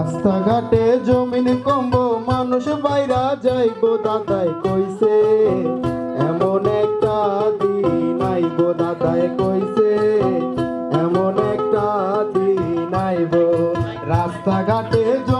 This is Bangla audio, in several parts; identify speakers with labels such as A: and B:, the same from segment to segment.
A: রাস্তাঘাটে জমিন কম্ব মানুষ বাইরা যাইব দাদাই কইছে। এমন একটা দিন আইব, দাদাই কইছে। এমন একটা দিন আইব। রাস্তাঘাটে জমিন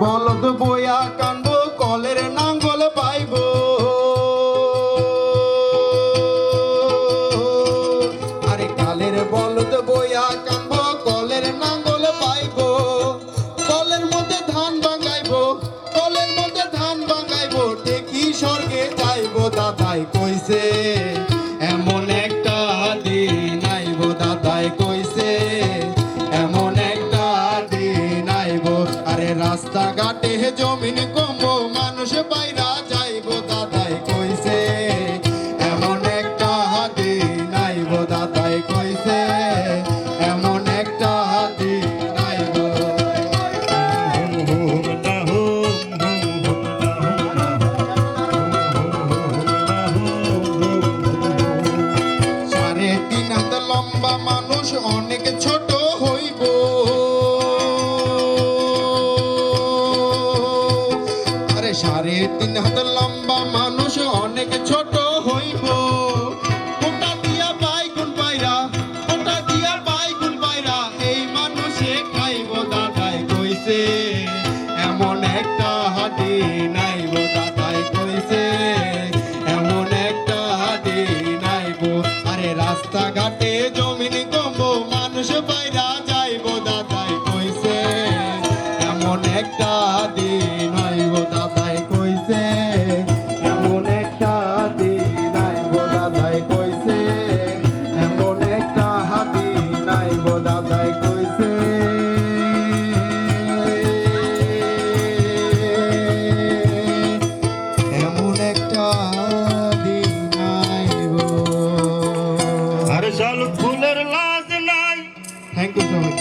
A: বলদ বয়া কানব কলের নাঙ্গল রাস্তাঘাটে জমিন কমব মানুষ বাইরা তিন হাত লম্বা মানুষ অনেক ছোট হইব। ওটা দিয়া বাইগুন পায়রা ওটা দিয়া বাইগুন পায়রা এই মানুষে খাইব দাদাই কইছে। এমন একটা দিন আইব দাদাই কইছে। এমন একটা দিন আইব আরে রাস্তাঘাটে জমিন কমব মানুষ বাইরা জল ফুলের লাজ নাই। Thank you so much